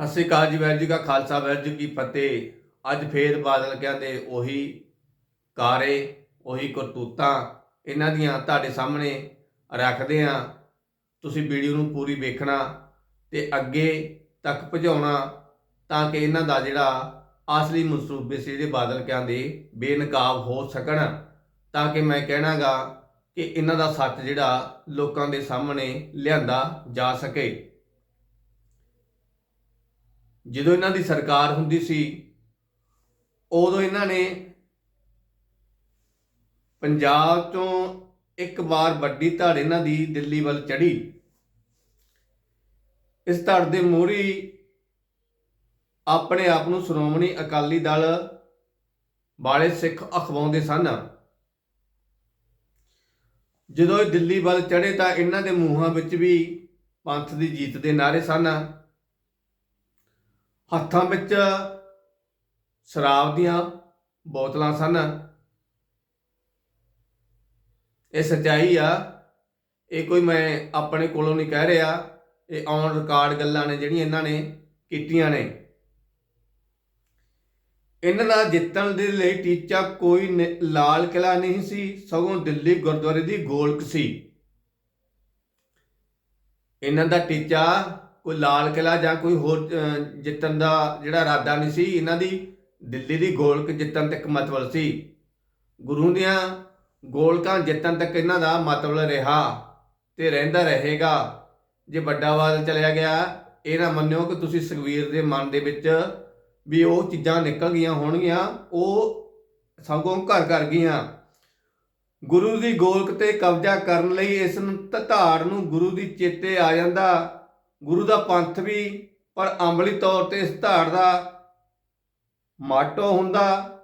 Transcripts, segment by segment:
ਸਤਿ ਸ਼੍ਰੀ ਅਕਾਲ ਜੀ, ਵਾਹਿਗੁਰੂ ਜੀ ਕਾ ਖਾਲਸਾ, ਵਾਹਿਗੁਰੂ ਜੀ ਕੀ ਫਤਿਹ। ਅੱਜ ਫੇਰ ਬਾਦਲ ਕਹਿੰਦੇ, ਉਹੀ ਕਾਰੇ, ਉਹੀ ਕਰਤੂਤਾਂ ਇਹਨਾਂ ਦੀਆਂ ਤੁਹਾਡੇ ਸਾਹਮਣੇ ਰੱਖਦੇ ਆ ਤੁਸੀਂ ਵੀਡੀਓ ਨੂੰ ਪੂਰੀ ਵੇਖਣਾ ਤੇ ਅੱਗੇ ਤੱਕ ਪਹੁੰਚਾਉਣਾ ਤਾਂ ਕਿ ਇਹਨਾਂ ਦਾ ਜਿਹੜਾ ਅਸਲੀ ਮਨਸੂਬੇ ਸੀ, ਜਿਹੜੇ ਬਾਦਲ ਕਹਿੰਦੇ, ਬੇਨਕਾਬ ਹੋ ਸਕਣ। ਤਾਂ ਕਿ ਮੈਂ ਕਹਿਣਾਗਾ ਕਿ ਇਹਨਾਂ ਦਾ ਸੱਚ ਜਿਹੜਾ ਲੋਕਾਂ ਦੇ ਸਾਹਮਣੇ ਲਿਆਂਦਾ ਜਾ ਸਕੇ। ਜਦੋਂ ਇਹਨਾਂ ਦੀ ਸਰਕਾਰ ਹੁੰਦੀ ਸੀ, ਉਦੋਂ ਇਹਨਾਂ ਨੇ ਪੰਜਾਬ ਤੋਂ ਇੱਕ ਵਾਰ ਵੱਡੀ ਧੜ ਇਹਨਾਂ ਦੀ ਦਿੱਲੀ ਵੱਲ ਚੜੀ ਇਸ ਧੜ ਦੇ ਮੋਹਰੀ ਆਪਣੇ ਆਪ ਨੂੰ ਸ਼੍ਰੋਮਣੀ ਅਕਾਲੀ ਦਲ ਵਾਲੇ ਸਿੱਖ ਅਖਵਾਉਂਦੇ ਸਨ। ਜਦੋਂ ਇਹ ਦਿੱਲੀ ਵੱਲ ਚੜੇ ਤਾਂ ਇਹਨਾਂ ਦੇ ਮੂੰਹਾਂ ਵਿੱਚ ਵੀ ਪੰਥ ਦੀ ਜੀਤ ਦੇ ਨਾਰੇ ਸਨ। ਹੱਥਾਂ ਵਿੱਚ ਸ਼ਰਾਬ ਦੀਆਂ ਬੋਤਲਾਂ ਸਨ। ਇਹ ਸੱਚਾਈ ਆ। ਇਹ ਕੋਈ ਮੈਂ ਆਪਣੇ ਕੋਲੋਂ ਨਹੀਂ ਕਹਿ ਰਿਹਾ। ਇਹ ਔਨ ਰਿਕਾਰਡ ਗੱਲਾਂ ਨੇ ਜਿਹੜੀਆਂ ਇਹਨਾਂ ਨੇ ਕੀਤੀਆਂ ਨੇ। ਇਹਨਾਂ ਦਾ ਜਿੱਤਣ ਦੇ ਲਈ ਟੀਚਾ ਕੋਈ ਨ- ਲਾਲ ਕਿਲਾ ਨਹੀਂ ਸੀ, ਸਗੋਂ ਦਿੱਲੀ ਗੁਰਦੁਆਰੇ ਦੀ ਗੋਲਕ ਸੀ। ਇਹਨਾਂ ਦਾ ਟੀਚਾ ਕੋਈ ਲਾਲ ਕਿਲਾ ਜਾਂ ਕੋਈ ਹੋਰ ਜਿੱਤਣ ਦਾ ਜਿਹੜਾ ਇਰਾਦਾ ਨਹੀਂ ਸੀ, ਇਹਨਾਂ ਦੀ ਦਿੱਲੀ ਦੀ ਗੋਲਕ ਜਿੱਤਣ ਤੱਕ ਮਤਲਬ ਸੀ। ਗੁਰੂ ਦੀਆਂ ਗੋਲਕਾਂ ਜਿੱਤਣ ਤੱਕ ਇਹਨਾਂ ਦਾ ਮਤਲਬ ਰਿਹਾ ਤੇ ਰਹਿੰਦਾ ਰਹੇਗਾ। ਜੇ ਵੱਡਾ ਬਾਦਲ ਚਲਿਆ ਗਿਆ, ਇਹ ਨਾ ਮੰਨਿਓ ਕਿ ਤੁਸੀਂ ਸੁਖਵੀਰ ਦੇ ਮਨ ਦੇ ਵਿੱਚ ਵੀ ਉਹ ਚੀਜ਼ਾਂ ਨਿਕਲ ਗਈਆਂ ਹੋਣਗੀਆਂ, ਉਹ ਸਗੋਂ ਘਰ ਘਰ ਗਈਆਂ। ਗੁਰੂ ਦੀ ਗੋਲਕ ਤੇ ਕਬਜ਼ਾ ਕਰਨ ਲਈ ਇਸ ਨੂੰ ਧਾੜ ਨੂੰ ਗੁਰੂ ਦੀ ਚੇਤੇ ਆ ਜਾਂਦਾ। ਗੁਰੂ ਦਾ ਪੰਥ ਵੀ, ਪਰ ਅਮਲੀ ਤੌਰ ਤੇ ਇਸ ਧਾਰ ਦਾ ਮਾਟੋ ਹੁੰਦਾ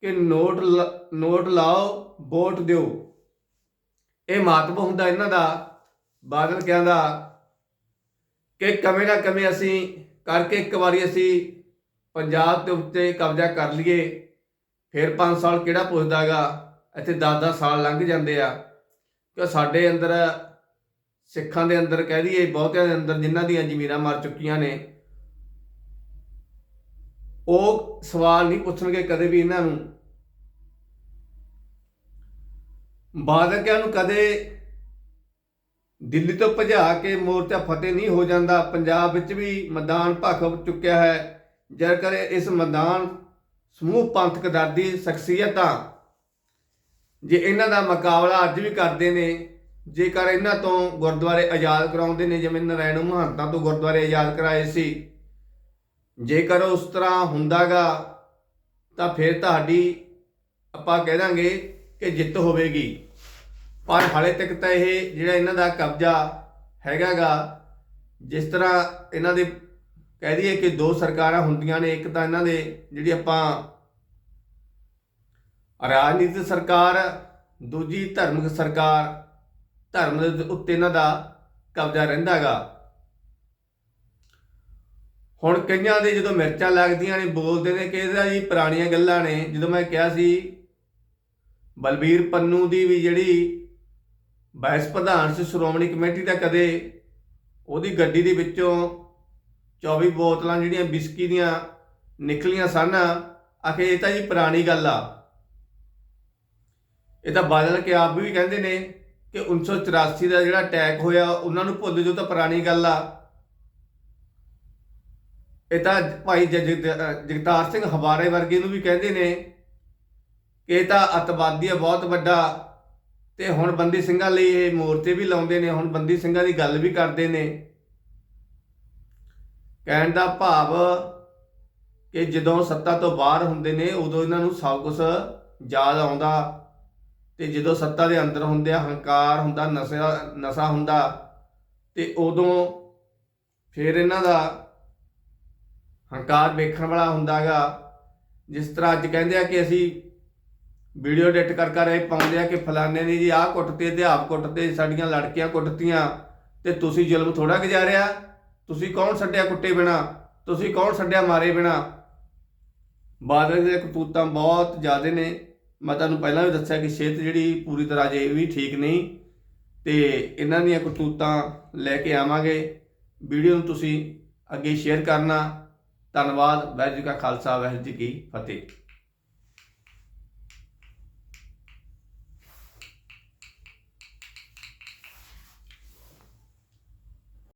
ਕਿ ਨੋਟ ਲ- ਨੋਟ ਲਾਓ, ਵੋਟ ਦਿਓ। ਇਹ ਮਾਤਮ ਹੁੰਦਾ ਇਹਨਾਂ ਦਾ ਬਾਦਲ ਕਹਿੰਦਾ ਕਿ ਕਵੇਂ ਨਾ ਕਵੇਂ ਅਸੀਂ ਕਰਕੇ ਇੱਕ ਵਾਰੀ ਅਸੀਂ ਪੰਜਾਬ ਦੇ ਉੱਤੇ ਕਬਜ਼ਾ ਕਰ ਲਈਏ। ਫਿਰ 5 ਸਾਲ ਕਿਹੜਾ ਪੁੱਛਦਾਗਾ, ਇੱਥੇ 10-10 ਸਾਲ ਲੰਘ ਜਾਂਦੇ ਆ। ਕਿ ਸਾਡੇ ਅੰਦਰ ਸਿੱਖਾਂ ਦੇ ਅੰਦਰ ਕਹਿ ਦਈਏ, ਬਹੁਤਿਆਂ ਦੇ ਅੰਦਰ ਜਿਨ੍ਹਾਂ ਦੀਆਂ ਜ਼ਮੀਰਾਂ ਮਰ ਚੁੱਕੀਆਂ ਨੇ, ਉਹ ਸਵਾਲ ਨਹੀਂ ਪੁੱਛਣਗੇ ਕਦੇ ਵੀ ਇਹਨਾਂ ਨੂੰ। ਬਾਦਕਿਆਂ ਨੂੰ ਕਦੇ ਦਿੱਲੀ ਤੋਂ ਭਜਾ ਕੇ ਮੋਰਚਾ ਫਤਿਹ ਨਹੀਂ ਹੋ ਜਾਂਦਾ। ਪੰਜਾਬ ਵਿੱਚ ਵੀ ਮੈਦਾਨ ਭਖ ਚੁੱਕਿਆ ਹੈ। ਜੇਕਰ ਇਸ ਮੈਦਾਨ ਸਮੂਹ ਪੰਥਕ ਦਰਦੀ ਸ਼ਖਸੀਅਤਾਂ, ਜੇ ਇਹਨਾਂ ਦਾ ਮੁਕਾਬਲਾ ਅੱਜ ਵੀ ਕਰਦੇ ਨੇ ਜੇਕਰ ਇਹਨਾਂ ਤੋਂ ਗੁਰਦੁਆਰੇ ਆਜ਼ਾਦ ਕਰਾਉਂਦੇ ਨੇ, ਜਿਵੇਂ ਨਰੈਣ ਮਹੰਤਾਂ ਤੋਂ ਗੁਰਦੁਆਰੇ ਆਜ਼ਾਦ ਕਰਾਏ ਸੀ, ਜੇਕਰ ਉਸ ਤਰ੍ਹਾਂ ਹੁੰਦਾਗਾ, ਤਾਂ ਫਿਰ ਤੁਹਾਡੀ ਆਪਾਂ ਕਹਿ ਦਾਂਗੇ ਕਿ ਜਿੱਤ ਹੋਵੇਗੀ। ਪਰ ਹਾਲੇ ਤੱਕ ਤਾਂ ਇਹ ਜਿਹੜਾ ਇਹਨਾਂ ਦਾ ਕਬਜ਼ਾ ਹੈਗਾਗਾ, ਜਿਸ ਤਰ੍ਹਾਂ ਇਹਨਾਂ ਦੇ ਕਹਿ ਦਈਏ ਕਿ ਦੋ ਸਰਕਾਰਾਂ ਹੁੰਦੀਆਂ ਨੇ, ਇੱਕ ਤਾਂ ਇਹਨਾਂ ਦੇ ਜਿਹੜੀ ਆਪਾਂ ਰਾਜਨੀਤਿਕ ਸਰਕਾਰ, ਦੂਜੀ ਧਾਰਮਿਕ ਸਰਕਾਰ ਧਰਮ ਦੇ ਉੱਤੇ ਇਹਨਾਂ ਦਾ ਕਬਜ਼ਾ ਰਹਿੰਦਾਗਾ। ਹੁਣ ਕਈਆਂ ਦੇ ਜਦੋਂ ਮਿਰਚਾਂ ਲੱਗਦੀਆਂ ਨੇ, ਬੋਲਦੇ ਨੇ ਕਿ ਇਹਦਾ ਜੀ ਪੁਰਾਣੀਆਂ ਗੱਲਾਂ ਨੇ। ਜਦੋਂ ਮੈਂ ਕਿਹਾ ਸੀ, ਬਲਬੀਰ ਪੰਨੂ ਦੀ ਵੀ ਜਿਹੜੀ ਵਾਇਸ ਪ੍ਰਧਾਨ ਸੀ, ਸ਼੍ਰੋਮਣੀ ਕਮੇਟੀ ਦਾ ਕਦੇ, ਉਹਦੀ ਗੱਡੀ ਦੇ ਵਿੱਚੋਂ 24 ਬੋਤਲਾਂ ਜਿਹੜੀਆਂ ਬਿਸਕੀ ਦੀਆਂ ਨਿਕਲੀਆਂ ਸਨ। ਆਖੇ, ਇਹ ਤਾਂ ਜੀ ਪੁਰਾਣੀ ਗੱਲ ਆ। ਇਹ ਤਾਂ ਬਾਦਲ ਕੇ ਆਪ ਵੀ ਕਹਿੰਦੇ ਨੇ ਕਿ 1984 ਦਾ ਜਿਹੜਾ ਅਟੈਕ ਹੋਇਆ, ਉਹਨਾਂ ਨੂੰ ਭੁੱਲ ਜੋ ਤਾਂ ਪੁਰਾਣੀ ਗੱਲ ਆ। ਇਹ ਤਾਂ ਭਾਈ ਜਗ- ਜਗ- ਜਗਤਾਰ ਸਿੰਘ ਹਵਾਰੇ ਵਰਗੇ ਨੂੰ ਵੀ ਕਹਿੰਦੇ ਨੇ ਕਿ ਇਹ ਤਾਂ ਅਤਵਾਦੀ ਆ, ਬਹੁਤ ਵੱਡਾ। ਤੇ ਹੁਣ ਬੰਦੀ ਸਿੰਘਾਂ ਲਈ ਇਹ ਮੋਰਚੇ ਵੀ ਲਾਉਂਦੇ ਨੇ, ਹੁਣ ਬੰਦੀ ਸਿੰਘਾਂ ਦੀ ਗੱਲ ਵੀ ਕਰਦੇ ਨੇ। ਕਹਿਣ ਦਾ ਭਾਵ ਕਿ ਜਦੋਂ ਸੱਤਾ ਤੋਂ ਬਾਹਰ ਹੁੰਦੇ ਨੇ, ਉਦੋਂ ਇਹਨਾਂ ਨੂੰ ਸਭ ਕੁਝ ਯਾਦ ਆਉਂਦਾ। ਤੇ ਜਦੋਂ ਸੱਤਾ ਦੇ ਅੰਦਰ ਹੁੰਦੇ ਆ, ਹੰਕਾਰ ਹੁੰਦਾ, ਨਸ਼ਾ ਨਸ਼ਾ ਹੁੰਦਾ, ਤੇ ਉਦੋਂ ਫਿਰ ਇਹਨਾਂ ਦਾ ਹੰਕਾਰ ਵੇਖਣ ਵਾਲਾ ਹੁੰਦਾਗਾ ਜਿਸ ਤਰ੍ਹਾਂ ਅੱਜ ਕਹਿੰਦੇ ਆ ਕਿ ਅਸੀਂ ਵੀਡੀਓ ਐਡਿਟ ਕਰ ਕਰ ਇਹ ਪਾਉਂਦੇ ਆ ਕਿ ਫਲਾਣੇ ਨੇ ਜੀ ਆਹ ਕੁੱਟਤੇ ਅਧਿਆਪ ਕੁੱਟਤੇ ਸਾਡੀਆਂ ਲੜਕੀਆਂ ਕੁੱਟਤੀਆਂ ਤੇ ਤੁਸੀਂ ਜ਼ੁਲਮ ਥੋੜਾ ਗੁਜ਼ਾਰਿਆ ਤੁਸੀਂ ਕੌਣ ਛੱਡਿਆ ਕੁੱਟੇ ਬਿਨਾ, ਤੁਸੀਂ ਕੌਣ ਛੱਡਿਆ ਮਾਰੇ ਬਿਨਾ? ਬਾਦਲ ਦੇ ਕਪੂਤਾਂ ਬਹੁਤ ਜ਼ਿਆਦੇ ਨੇ। ਮੈਂ ਤੁਹਾਨੂੰ ਪਹਿਲਾਂ ਵੀ ਦੱਸਿਆ ਕਿ ਸਿਹਤ ਜਿਹੜੀ ਪੂਰੀ ਤਰ੍ਹਾਂ ਜੇ ਵੀ ਠੀਕ ਨਹੀਂ ਤੇ ਇਹਨਾਂ ਦੀਆਂ ਕਤੂਤਾਂ ਲੈ ਕੇ ਆਵਾਂਗੇ। ਵੀਡੀਓ ਨੂੰ ਤੁਸੀਂ ਅੱਗੇ ਸ਼ੇਅਰ ਕਰਨਾ। ਧੰਨਵਾਦ। ਵਾਹਿਗੁਰੂ ਜੀ ਕਾ ਖਾਲਸਾ, ਵਾਹਿਗੁਰੂ ਜੀ ਕੀ ਫਤਿਹ।